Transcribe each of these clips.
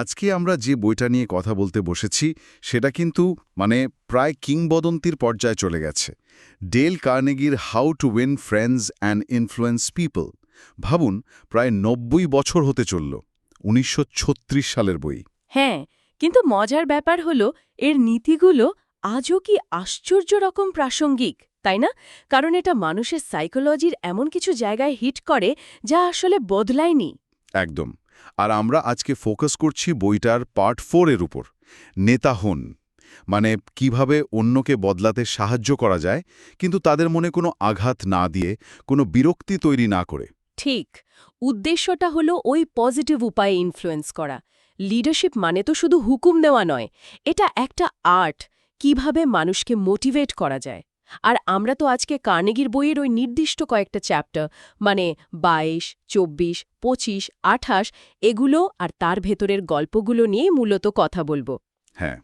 আজকে আমরা যে বইটা নিয়ে কথা বলতে বসেছি সেটা কিন্তু মানে প্রায় কিংবদন্তির পর্যায়ে চলে গেছে। Dale কার্নেগির how to win friends and influence people. ভাবুন প্রায় নব্বই বছর হতে চলল উনিশশো ছত্রিশ সালের বই। হ্যাঁ কিন্তু মজার ব্যাপার হলো এর নীতিগুলো আজও কি আশ্চর্য রকম প্রাসঙ্গিক তাই না? কারণ এটা মানুষের সাইকোলজির এমন কিছু জায়গায় হিট করে যা আসলে বদলায়নি। একদম। আর আমরা আজকে ফোকাস করছি বইটার পার্ট ফোরের উপর। নেতা হন মানে কীভাবে অন্যকে বদলাতে সাহায্য করা যায়, কিন্তু তাদের মনে কোনো আঘাত না দিয়ে, কোনো বিরক্তি তৈরি না করে। ঠিক, উদ্দেশ্যটা হলো ওই পজিটিভ উপায়ে ইনফ্লুয়েন্স করা। লিডারশিপ মানে তো শুধু হুকুম দেওয়া নয়, এটা একটা আর্ট, কীভাবে মানুষকে মোটিভেট করা যায়। আর আমরা তো আজকে কার্নেগির বইয়ের ওই নির্দিষ্ট কয়েকটা চ্যাপ্টার মানে বাইশ চব্বিশ পঁচিশ আঠাশ এগুলো আর তার ভেতরের গল্পগুলো নিয়ে মূলত কথা বলব। হ্যাঁ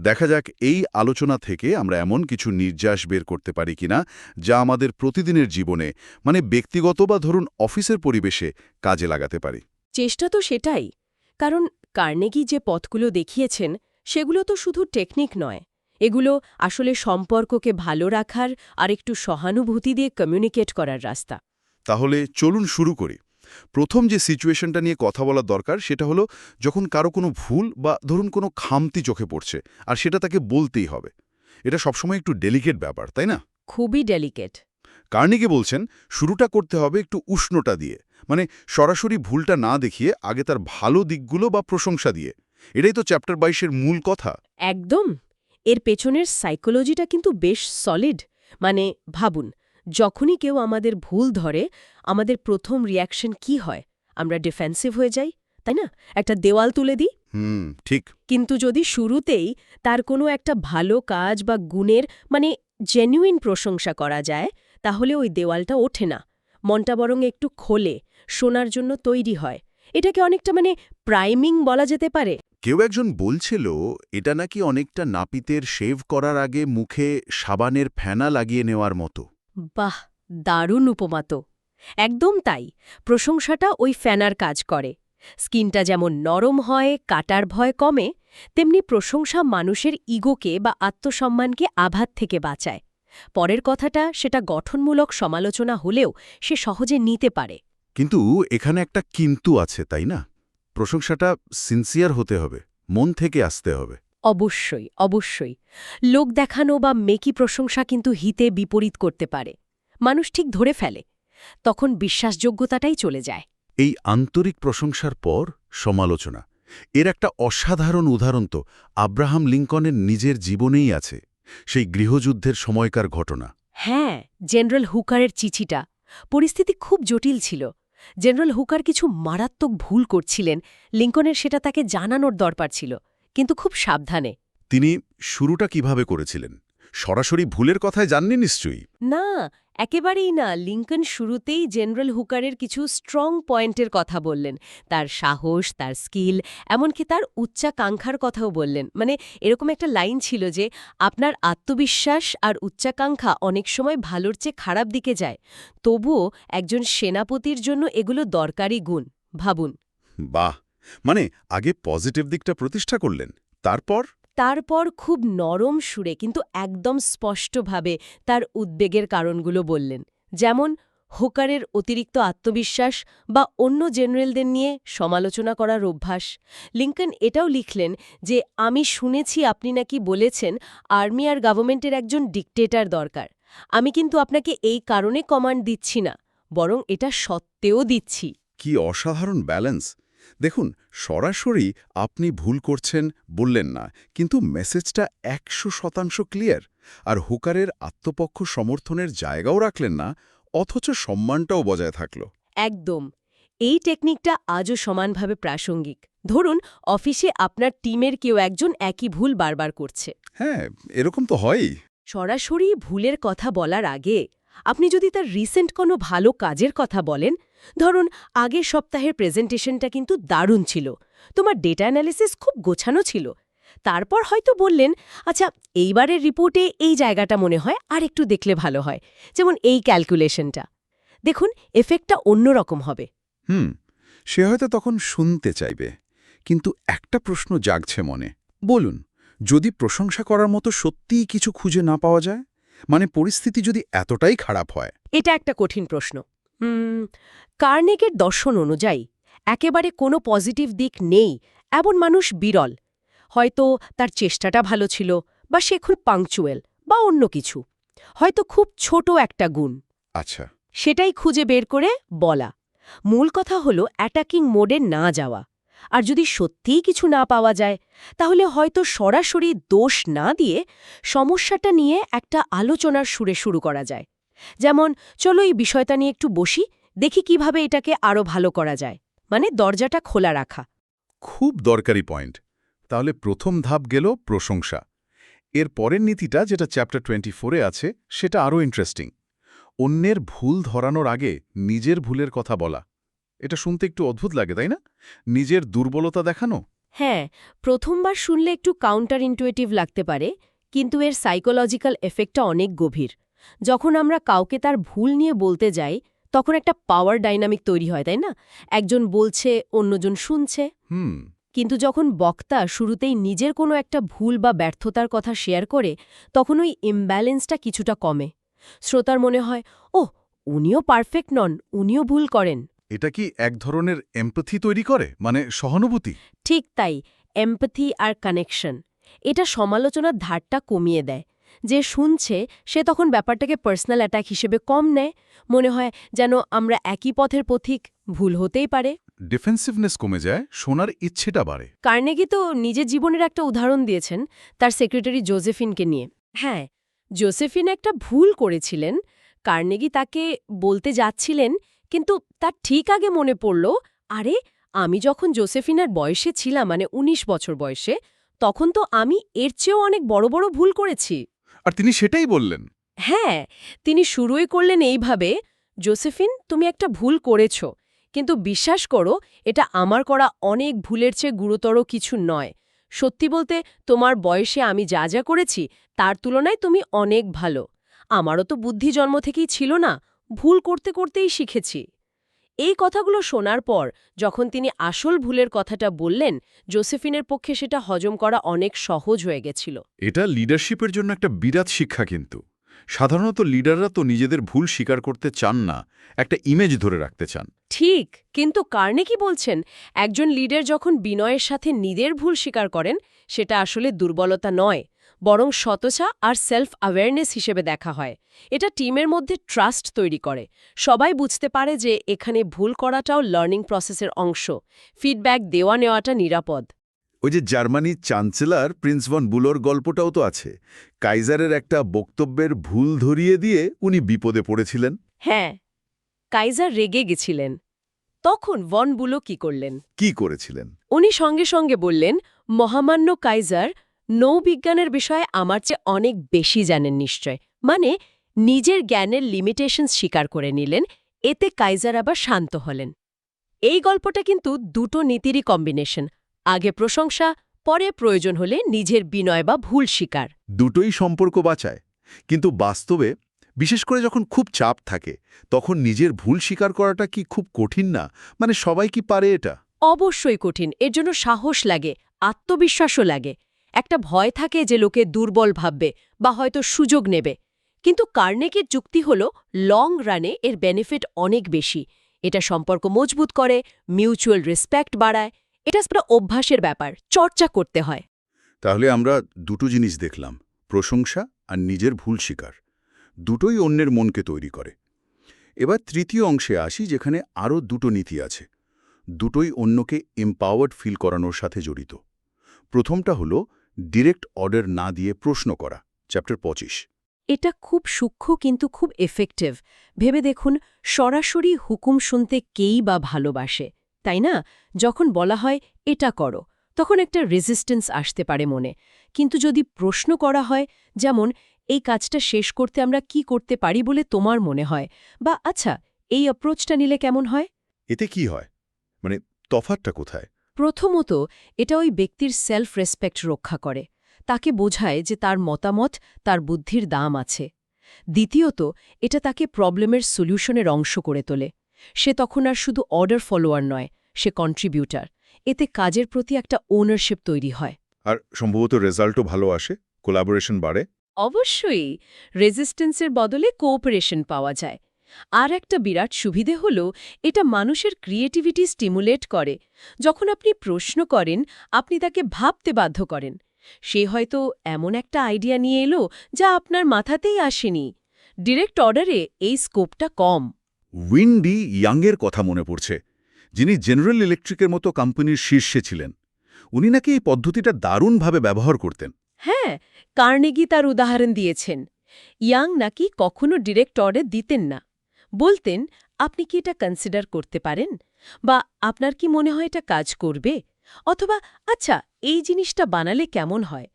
দেখা যাক এই আলোচনা থেকে আমরা এমন কিছু নির্যাস বের করতে পারি কিনা যা আমাদের প্রতিদিনের জীবনে মানে ব্যক্তিগত বা ধরুন অফিসের পরিবেশে কাজে লাগাতে পারি। চেষ্টা তো সেটাই কারণ কার্নেগি যে পথগুলো দেখিয়েছেন সেগুলো তো শুধু টেকনিক নয়। এগুলো আসলে সম্পর্ককে ভালো রাখার আর একটু সহানুভূতি দিয়ে কমিউনিকেট করার রাস্তা। তাহলে চলুন শুরু করি। প্রথম যে সিচুয়েশনটা নিয়ে কথা বলার দরকার সেটা হলো যখন কারও কোনো ভুল বা ধরুন কোনো খামতি চোখে পড়ছে আর সেটা তাকে বলতেই হবে। এটা সবসময় একটু ডেলিকেট ব্যাপার তাই না? খুবই ডেলিকেট কার্নিকে বলছেন শুরুটা করতে হবে একটু উষ্ণটা দিয়ে। মানে সরাসরি ভুলটা না দেখিয়ে আগে তার ভালো দিকগুলো বা প্রশংসা দিয়ে। এটাই তো চ্যাপ্টার বাইশের মূল কথা। একদম। এর পেছনের সাইকোলজিটা কিন্তু বেশ সলিড মানে ভাবুন যখনই কেউ আমাদের ভুল ধরে আমাদের প্রথম রিয়াকশন কি হয়? আমরা ডিফেন্সিভ হয়ে যাই তাই না? একটা দেওয়াল তুলে দিই। হুম ঠিক। কিন্তু যদি শুরুতেই তার কোনো একটা ভালো কাজ বা গুণের মানে জেনুইন প্রশংসা করা যায় তাহলে ওই দেওয়ালটা ওঠে না। মনটা বরং একটু খোলে শোনার জন্য তৈরি হয়। এটাকে অনেকটা মানে প্রাইমিং বলা যেতে পারে। কেউ একজন বলছিল এটা নাকি অনেকটা নাপিতের শেভ করার আগে মুখে সাবানের ফেনা লাগিয়ে নেওয়ার মতো। বাহ দারুণ উপমা তো। একদম তাই প্রশংসাটা ওই ফ্যানার কাজ করে। স্কিনটা যেমন নরম হয় কাটার ভয় কমে তেমনি প্রশংসা মানুষের ইগোকে বা আত্মসম্মানকে আঘাত থেকে বাঁচায়। পরের কথাটা সেটা গঠনমূলক সমালোচনা হলেও সে সহজে নিতে পারে। কিন্তু এখানে একটা কিন্তু আছে তাই না? প্রশংসাটা সিনসিয়ার হতে হবে মন থেকে আসতে হবে। অবশ্যই অবশ্যই। লোক দেখানো বা মেকি প্রশংসা কিন্তু হিতে বিপরীত করতে পারে। মানুষ ঠিক ধরে ফেলে। তখন বিশ্বাসযোগ্যতাটাই চলে যায়। এই আন্তরিক প্রশংসার পর সমালোচনা। এর একটা অসাধারণ উদাহরণ তো আব্রাহাম লিঙ্কনের নিজের জীবনেই আছে সেই গৃহযুদ্ধের সময়কার ঘটনা। হ্যাঁ জেনারেল হুকারের চিঠিটা। পরিস্থিতি খুব জটিল ছিল। জেনারেল হুকার কিছু মারাত্মক ভুল করছিলেন। লিঙ্কনের সেটা তাকে জানানোর দরকার ছিল কিন্তু খুব সাবধানে। তিনি শুরুটা কীভাবে করেছিলেন? সরাসরি ভুলের কথায় জাননি নিশ্চয়ই? না একেবারেই না, লিঙ্কন শুরুতেই জেনারেল হুকারের কিছু স্ট্রং পয়েন্টের কথা বললেন। তার সাহস, তার স্কিল এমনকি তার উচ্চাকাঙ্ক্ষার কথাও বললেন। মানে এরকম একটা লাইন ছিল যে, আপনার আত্মবিশ্বাস আর উচ্চাকাঙ্ক্ষা অনেক সময় ভালোর চেয়ে খারাপ দিকে যায়। তবুও একজন সেনাপতির জন্য এগুলো দরকারি গুণ, ভাবুন। বাহ! মানে আগে পজিটিভ দিকটা প্রতিষ্ঠা করলেন, তারপর? তারপর খুব নরম সুরে, কিন্তু একদম স্পষ্টভাবে তার উদ্বেগের কারণগুলো বললেন। যেমন, হোকারের অতিরিক্ত আত্মবিশ্বাস বা অন্য জেনারেলদের নিয়ে সমালোচনা করার অভ্যাস। লিঙ্কন এটাও লিখলেন যে, আমি শুনেছি আপনি নাকি বলেছেন আর্মি আর গভর্নমেন্টের একজন ডিকটেটার দরকার। আমি কিন্তু আপনাকে এই কারণে কমান্ড দিচ্ছি না, বরং এটা সত্ত্বেও দিচ্ছি। কি অসাধারণ ব্যালেন্স! দেখুন সরাসরি আপনি ভুল করছেন বললেন না কিন্তু মেসেজটা একশো শতাংশ ক্লিয়ার। আর হুকারের আত্মপক্ষ সমর্থনের জায়গাও রাখলেন না অথচ সম্মানটাও বজায় থাকল। একদম। এই টেকনিকটা আজও সমানভাবে প্রাসঙ্গিক। ধরুন অফিসে আপনার টিমের কেউ একজন একই ভুল বারবার করছে। হ্যাঁ এরকম তো হয়ই। সরাসরি ভুলের কথা বলার আগে আপনি যদি তার রিসেন্ট কোনো ভালো কাজের কথা বলেন, ধরুন আগের সপ্তাহের প্রেজেন্টেশনটা কিন্তু দারুণ ছিল, তোমার ডেটা অ্যানালিসিস খুব গোছানো ছিল, তারপর হয়তো বললেন আচ্ছা এইবারের রিপোর্টে এই জায়গাটা মনে হয় আর একটু দেখলে ভালো হয়, যেমন এই ক্যালকুলেশনটা দেখুন এফেক্টটা অন্যরকম হবে। হুম, সে হয়তো তখন শুনতে চাইবে, কিন্তু একটা প্রশ্ন জাগছে মনে। বলুন, যদি প্রশংসা করার মতো সত্যিই কিছু খুঁজে না পাওয়া যায়? মানে পরিস্থিতি যদি এতটাই খারাপ হয়? এটা একটা কঠিন প্রশ্ন। হুম কার্নেগের দর্শন অনুযায়ী একেবারে কোনো পজিটিভ দিক নেই এমন মানুষ বিরল। হয়তো তার চেষ্টাটা ভালো ছিল বা সে খুব পাংচুয়েল বা অন্য কিছু। হয়তো খুব ছোট একটা গুণ। আচ্ছা। সেটাই খুঁজে বের করে বলা। মূল কথা হলো অ্যাটাকিং মোডে না যাওয়া। আর যদি সত্যিই কিছু না পাওয়া যায়, তাহলে হয়তো সরাসরি দোষ না দিয়ে সমস্যাটা নিয়ে একটা আলোচনার সুরে শুরু করা যায়। যেমন, চলো এই বিষয়টা নিয়ে একটু বসি, দেখি কীভাবে এটাকে আরও ভালো করা যায়। মানে দরজাটা খোলা রাখা। খুব দরকারি পয়েন্ট। তাহলে প্রথম ধাপ গেল প্রশংসা। এর পরের নীতিটা, যেটা চ্যাপ্টার টোয়েন্টি ফোরে আছে, সেটা আরও ইন্টারেস্টিং। অন্যের ভুল ধরানোর আগে নিজের ভুলের কথা বলা। এটা শুনতে একটু অদ্ভুত লাগে তাই না? নিজের দুর্বলতা দেখানো? হ্যাঁ প্রথমবার শুনলে একটু কাউন্টার ইন্টুয়েটিভ লাগতে পারে কিন্তু এর সাইকোলজিক্যাল এফেক্টটা অনেক গভীর। যখন আমরা কাউকে তার ভুল নিয়ে বলতে যাই তখন একটা পাওয়ার ডাইনামিক তৈরি হয় তাই না? একজন বলছে অন্যজন শুনছে। হুম। কিন্তু যখন বক্তা শুরুতেই নিজের কোনো একটা ভুল বা ব্যর্থতার কথা শেয়ার করে তখন ওই ইমব্যালেন্সটা কিছুটা কমে। শ্রোতার মনে হয় ও উনিও পারফেক্ট নন উনিও ভুল করেন। এটা কি এক ধরনের এমপ্যাথি তৈরি করে? মানে সহানুভূতি? ঠিক তাই এম্পথি আর কানেকশন এটা সমালোচনার ধারটা কমিয়ে দেয়। যে শুনছে সে তখন ব্যাপারটাকে পার্সোনাল অ্যাটাক হিসেবে কম নেয়। মনে হয় যেন আমরা একই পথের পথিক ভুল হতেই পারে। ডিফেন্সিভনেস কমে যায় শোনার ইচ্ছেটা বাড়ে। কার্নেগি তো নিজের জীবনের একটা উদাহরণ দিয়েছেন তার সেক্রেটারি জোসেফিনকে নিয়ে। হ্যাঁ জোসেফিন একটা ভুল করেছিলেন। কার্নেগি তাকে বলতে যাচ্ছিলেন কিন্তু তার ঠিক আগে মনে পড়ল আরে আমি যখন জোসেফিনের বয়সে ছিলাম মানে ১৯ বছর বয়সে তখন তো আমি এর চেয়েও অনেক বড় বড় ভুল করেছি। আর তিনি সেটাই বললেন। হ্যাঁ তিনি শুরুই করলেন এইভাবে জোসেফিন তুমি একটা ভুল করেছ কিন্তু বিশ্বাস করো এটা আমার করা অনেক ভুলের চেয়ে গুরুতর কিছু নয়। সত্যি বলতে তোমার বয়সে আমি যা যা করেছি তার তুলনায় তুমি অনেক ভালো। আমারও তো বুদ্ধি জন্ম থেকেই ছিল না ভুল করতে করতেই শিখেছি। এই কথাগুলো শোনার পর যখন তিনি আসল ভুলের কথাটা বললেন জোসেফিনের পক্ষে সেটা হজম করা অনেক সহজ হয়ে গেছিল। এটা লিডারশিপের জন্য একটা বিরাট শিক্ষা কিন্তু। সাধারণত লিডাররা তো নিজেদের ভুল স্বীকার করতে চান না একটা ইমেজ ধরে রাখতে চান। ঠিক কিন্তু কার্নে কি বলছেন একজন লিডার যখন বিনয়ের সাথে নিজের ভুল স্বীকার করেন সেটা আসলে দুর্বলতা নয়। বরং সতচা আর সেলফ অ্যাওয়ারনেস হিসেবে দেখা হয়। এটা টিমের মধ্যে ট্রাস্ট তৈরি করে। সবাই বুঝতে পারে যে এখানে ভুল করাটাও লার্নিং প্রসেসের অংশ। ফিডব্যাক দেওয়া নেওয়াটা নিরাপদ। ওই যে জার্মানির চ্যান্সেলর প্রিন্স ভন বুলোর গল্পটাও তো আছে। কাইজারের একটা বক্তব্যের ভুল ধরিয়ে দিয়ে উনি বিপদে পড়েছিলেন। হ্যাঁ কাইজার রেগে গেছিলেন। তখন ভন বুলো কি করলেন? কি করেছিলেন? উনি সঙ্গে সঙ্গে বললেন মহামান্য কাইজার নৌবিজ্ঞানের বিষয়ে আমার চেয়ে অনেক বেশি জানেন নিশ্চয়। মানে নিজের জ্ঞানের লিমিটেশনস স্বীকার করে নিলেন এতে কাইজার আবার শান্ত হলেন। এই গল্পটা কিন্তু দুটো নীতিরই কম্বিনেশন আগে প্রশংসা পরে প্রয়োজন হলে নিজের বিনয় বা ভুল স্বীকার। দুটোই সম্পর্ক বাঁচায়। কিন্তু বাস্তবে বিশেষ করে যখন খুব চাপ থাকে তখন নিজের ভুল স্বীকার করাটা কি খুব কঠিন না? মানে সবাই কি পারে এটা? অবশ্যই কঠিন। এর জন্য সাহস লাগে আত্মবিশ্বাসও লাগে। একটা ভয় থাকে যে লোকে দুর্বল ভাববে বা হয়তো সুযোগ নেবে। কিন্তু কার্নেকের যুক্তি হল লং রানে এর বেনিফিট অনেক বেশি। এটা সম্পর্ক মজবুত করে মিউচুয়াল রেসপেক্ট বাড়ায়। এটা একটা অভ্যাসের ব্যাপার, চর্চা করতে হয়। তাহলে আমরা দুটো জিনিস দেখলাম, প্রশংসা আর নিজের ভুল স্বীকার। দুটোই অন্যের মনকে তৈরি করে। এবার তৃতীয় অংশে আসি, যেখানে আরও দুটো নীতি আছে। দুটোই অন্যকে এম্পাওয়ার্ড ফিল করানোর সাথে জড়িত। প্রথমটা হলো ডিরেক্ট অর্ডার না দিয়ে প্রশ্ন করা। চ্যাপ্টার পঁচিশ। এটা খুব সূক্ষ্ম কিন্তু খুব এফেক্টিভ ভেবে দেখুন সরাসরি হুকুম শুনতে কেই বা ভালোবাসে তাই না? যখন বলা হয় এটা করো তখন একটা রেজিস্ট্যান্স আসতে পারে মনে। কিন্তু যদি প্রশ্ন করা হয় যেমন এই কাজটা শেষ করতে আমরা কি করতে পারি বলে তোমার মনে হয়? বা আচ্ছা এই অ্যাপ্রোচটা নিলে কেমন হয়? এতে কি হয়? মানে তফাতটা কোথায়? প্রথমত এটা ওই ব্যক্তির সেলফ রেসপেক্ট রক্ষা করে। তাকে বোঝায় যে তার মতামত তার বুদ্ধির দাম আছে। দ্বিতীয়ত এটা তাকে প্রবলেমের সলিউশনের অংশ করে তোলে। সে তখন আর শুধু অর্ডার ফলোয়ার নয় সে কন্ট্রিবিউটার এতে কাজের প্রতি একটা ওনারশিপ তৈরি হয়। আর সম্ভবত রেজাল্টও ভালো আসে কোলাবোরেশন বাড়ে। অবশ্যই! রেজিস্ট্যান্সের বদলে কোঅপারেশন পাওয়া যায়। আর একটা বিরাট সুবিধে হল এটা মানুষের ক্রিয়েটিভিটি স্টিমুলেট করে। যখন আপনি প্রশ্ন করেন আপনি তাকে ভাবতে বাধ্য করেন। সে হয়তো এমন একটা আইডিয়া নিয়ে এলো যা আপনার মাথাতেই আসেনি। ডিরেক্ট অর্ডারে এই স্কোপটা কম। উইন্ডি ইয়াংয়ের কথা মনে পড়ছে যিনি জেনারেল ইলেকট্রিকের মতো কোম্পানির শীর্ষে ছিলেন। উনি নাকি এই পদ্ধতিটা দারুণভাবে ব্যবহার করতেন। হ্যাঁ কার্নেগি তার উদাহরণ দিয়েছেন। ইয়াং নাকি কখনো ডিরেক্ট অর্ডার দিতেন না। বলতেন আপনি কি এটা কনসিডার করতে পারেন? বা আপনার কি মনে হয় এটা কাজ করবে? অথবা আচ্ছা এই জিনিসটা বানালে কেমন হয়?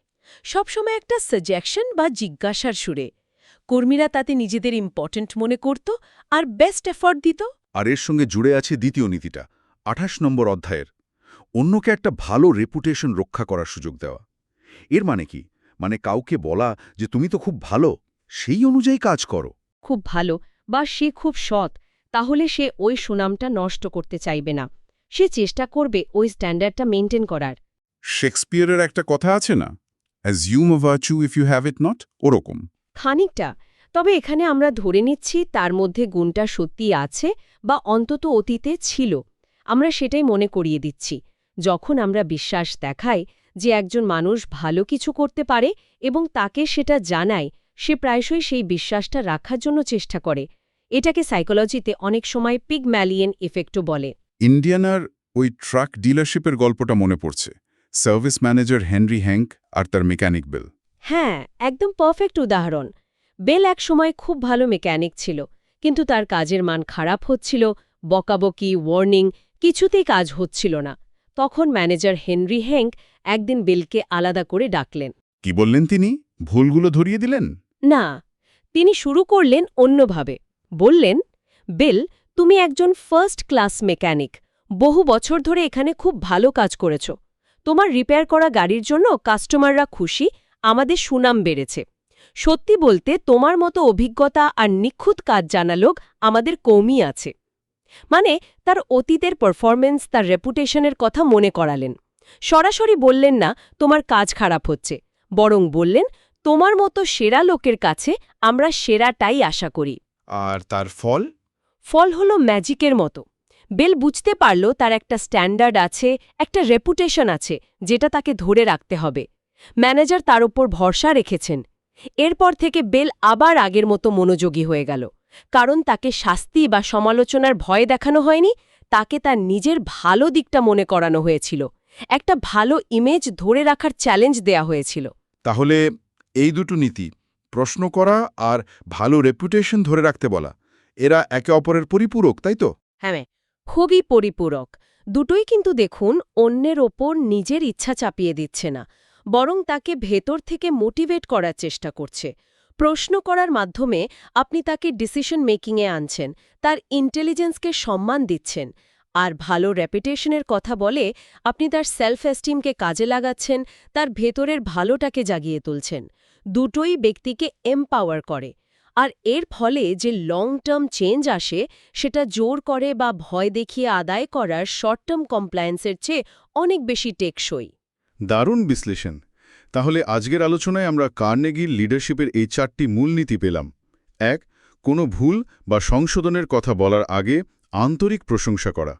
সবসময় একটা সাজেকশন বা জিজ্ঞাসার সুরে। কর্মীরা তাতে নিজেদের ইম্পর্ট্যান্ট মনে করত আর বেস্ট এফর্ট দিত। আর এর সঙ্গে জুড়ে আছে দ্বিতীয় নীতিটা আঠাশ নম্বর অধ্যায়ের। অন্যকে একটা ভালো রেপুটেশন রক্ষা করার সুযোগ দেওয়া। এর মানে কি? মানে কাউকে বলা যে তুমি তো খুব ভালো সেই অনুযায়ী কাজ করো। খুব ভালো। বা সে খুব সৎ তাহলে সে ওই সুনামটা নষ্ট করতে চাইবে না। সে চেষ্টা করবে ওই স্ট্যান্ডার্ডটা মেনটেন করার। শেক্সপিয়ারের একটা কথা আছে না? Assume a virtue if you have it not ওরকম। খানিকটা। তবে এখানে আমরা ধরে নিচ্ছি তার মধ্যে গুণটা সত্যি আছে বা অন্তত অতীতে ছিল। আমরা সেটাই মনে করিয়ে দিচ্ছি। যখন আমরা বিশ্বাস দেখাই যে একজন মানুষ ভালো কিছু করতে পারে এবং তাকে সেটা জানায় সে প্রায়শই সেই বিশ্বাসটা রাখার জন্য চেষ্টা করে। এটাকে সাইকোলজিতে অনেক সময় পিগম্যালিয়েন ইফেক্টও বলে। ইন্ডিয়ানার ওই ট্রাক ডিলারশিপের গল্পটা মনে পড়ছে। সার্ভিস ম্যানেজার হেনরি হ্যাঙ্ক আর তার মেকানিক বেল হ্যাঁ একদম পারফেক্ট উদাহরণ। বেল এক সময় খুব ভালো মেকানিক ছিল কিন্তু তার কাজের মান খারাপ হচ্ছিল বকাবকি ওয়ার্নিং কিছুতেই কাজ হচ্ছিল না। তখন ম্যানেজার হেনরি হ্যাঙ্ক একদিন বেলকে আলাদা করে ডাকলেন। কি বললেন তিনি? ভুলগুলো ধরিয়ে দিলেন? না তিনি শুরু করলেন অন্যভাবে। বললেন, বেল, তুমি একজন ফার্স্ট ক্লাস মেকানিক বহু বছর ধরে এখানে খুব ভালো কাজ করেছ। তোমার রিপেয়ার করা গাড়ির জন্য কাস্টমাররা খুশি, আমাদের সুনাম বেড়েছে। সত্যি বলতে, তোমার মতো অভিজ্ঞতা আর নিখুঁত কাজ জানা লোক আমাদের কমই আছে। মানে তার অতীতের পারফরমেন্স তার রেপুটেশনের কথা মনে করালেন। সরাসরি বললেন না, তোমার কাজ খারাপ হচ্ছে। বরং বললেন, তোমার মতো সেরা লোকের কাছে আমরা সেরাটাই আশা করি। আর তার ফল? ফল হলো ম্যাজিকের মতো। বেল বুঝতে পারল তার একটা স্ট্যান্ডার্ড আছে একটা রেপুটেশন আছে যেটা তাকে ধরে রাখতে হবে। ম্যানেজার তার ওপর ভরসা রেখেছেন। এরপর থেকে বেল আবার আগের মতো মনোযোগী হয়ে গেল। কারণ তাকে শাস্তি বা সমালোচনার ভয় দেখানো হয়নি তাকে তার নিজের ভালো দিকটা মনে করানো হয়েছিল। একটা ভালো ইমেজ ধরে রাখার চ্যালেঞ্জ দেয়া হয়েছিল। তাহলে এই দুটো নীতি প্রশ্ন করা আর ভালো রেপুটেশন ধরে রাখতে বলা। এরা একে অপরের পরিপূরক, তাই তো? হ্যাঁ খুবই পরিপূরক। দুটোই কিন্তু দেখুন অন্যের ওপর নিজের ইচ্ছা চাপিয়ে দিচ্ছে না, বরং তাকে ভেতর থেকে মোটিভেট করার চেষ্টা করছে। প্রশ্ন করার মাধ্যমে আপনি তাকে ডিসিশন মেকিংয়ে আনছেন, তার ইন্টেলিজেন্সকে সম্মান দিচ্ছেন, আর ভালো রেপুটেশনের কথা বলে আপনি তার সেলফ এস্টিমকে কাজে লাগাচ্ছেন, তার ভেতরের ভালোটাকে জাগিয়ে তুলছেন। দুটোই ব্যক্তিকে এমপাওয়ার করে। আর এর ফলে যে লং টার্ম চেঞ্জ আসে, সেটা জোর করে বা ভয় দেখিয়ে আদায় করার শর্ট টার্ম কমপ্লায়েন্সের চেয়ে অনেক বেশি টেকসই। দারুণ বিশ্লেষণ। তাহলে আজকের আলোচনায় আমরা কার্নেগির লিডারশিপের এই চারটি মূলনীতি পেলাম। এক, কোনো ভুল বা সংশোধনের কথা বলার আগে আন্তরিক প্রশংসা করা।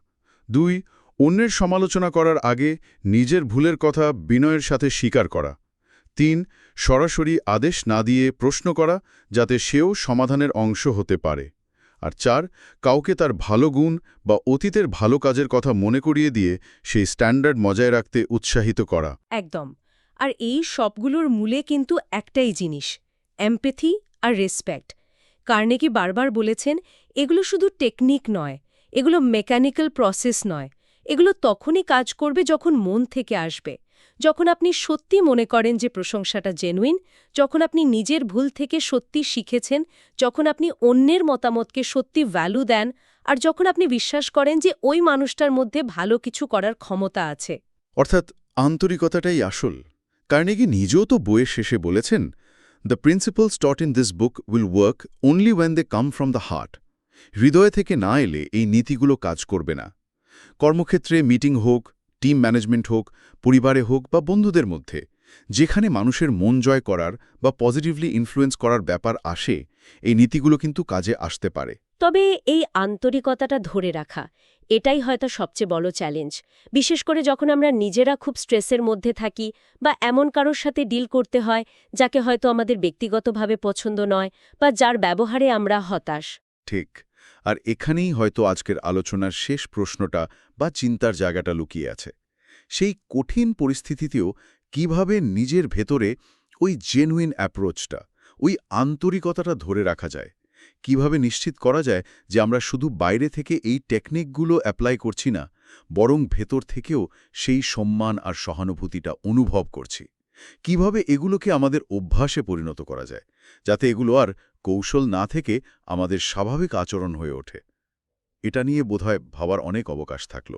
দুই, অন্যের সমালোচনা করার আগে নিজের ভুলের কথা বিনয়ের সাথে স্বীকার করা। তিন, সরাসরি আদেশ না দিয়ে প্রশ্ন করা যাতে সেও সমাধানের অংশ হতে পারে। আর চার, কাউকে তার ভালো গুণ বা অতীতের ভালো কাজের কথা মনে করিয়ে দিয়ে সেই স্ট্যান্ডার্ড বজায় রাখতে উৎসাহিত করা। একদম। আর এই সবগুলোর মূলে কিন্তু একটাই জিনিস, এমপ্যাথি আর রেসপেক্ট। কার্নেকি বারবার বলেছেন, এগুলো শুধু টেকনিক নয়, এগুলো মেকানিক্যাল প্রসেস নয়, এগুলো তখনই কাজ করবে যখন মন থেকে আসবে। যখন আপনি সত্যি মনে করেন যে প্রশংসাটা জেনুইন যখন আপনি নিজের ভুল থেকে সত্যি শিখেছেন, যখন আপনি অন্যের মতামতকে সত্যি ভ্যালু দেন, আর যখন আপনি বিশ্বাস করেন যে ওই মানুষটার মধ্যে ভালো কিছু করার ক্ষমতা আছে। অর্থাৎ আন্তরিকতাটাই আসল। কার্নেগি নিজেও তো বইয়ের শেষে বলেছেন the principles taught in this book will work only when they come from the heart হৃদয় থেকে না এলে এই নীতিগুলো কাজ করবে না। কর্মক্ষেত্রে মিটিং হোক টিম ম্যানেজমেন্ট হোক পরিবারে হোক বা বন্ধুদের মধ্যে যেখানে মানুষের মন জয় করার বা পজিটিভলি ইনফ্লুয়েন্স করার ব্যাপার আসে এই নীতিগুলো কিন্তু কাজে আসতে পারে। তবে এই আন্তরিকতাটা ধরে রাখা এটাই হয়তো সবচেয়ে বড় চ্যালেঞ্জ বিশেষ করে যখন আমরা নিজেরা খুব স্ট্রেসের মধ্যে থাকি বা এমন কারোর সাথে ডিল করতে হয় যাকে হয়তো আমাদের ব্যক্তিগতভাবে পছন্দ নয় বা যার ব্যবহারে আমরা হতাশ। ঠিক। আর এখানেই হয়তো আজকের আলোচনার শেষ প্রশ্নটা বা চিন্তার জায়গাটা লুকিয়ে আছে। সেই কঠিন পরিস্থিতিতেও কীভাবে নিজের ভেতরে ওই জেনুইন অ্যাপ্রোচটা ওই আন্তরিকতাটা ধরে রাখা যায়? কীভাবে নিশ্চিত করা যায় যে আমরা শুধু বাইরে থেকে এই টেকনিকগুলো অ্যাপ্লাই করছি না, বরং ভেতর থেকেও সেই সম্মান আর সহানুভূতিটা অনুভব করছি? কীভাবে এগুলোকে আমাদের অভ্যাসে পরিণত করা যায়, যাতে এগুলো আর কৌশল না থেকে আমাদের স্বাভাবিক আচরণ হয়ে ওঠে। এটা নিয়ে বোধহয় ভাবার অনেক অবকাশ থাকল।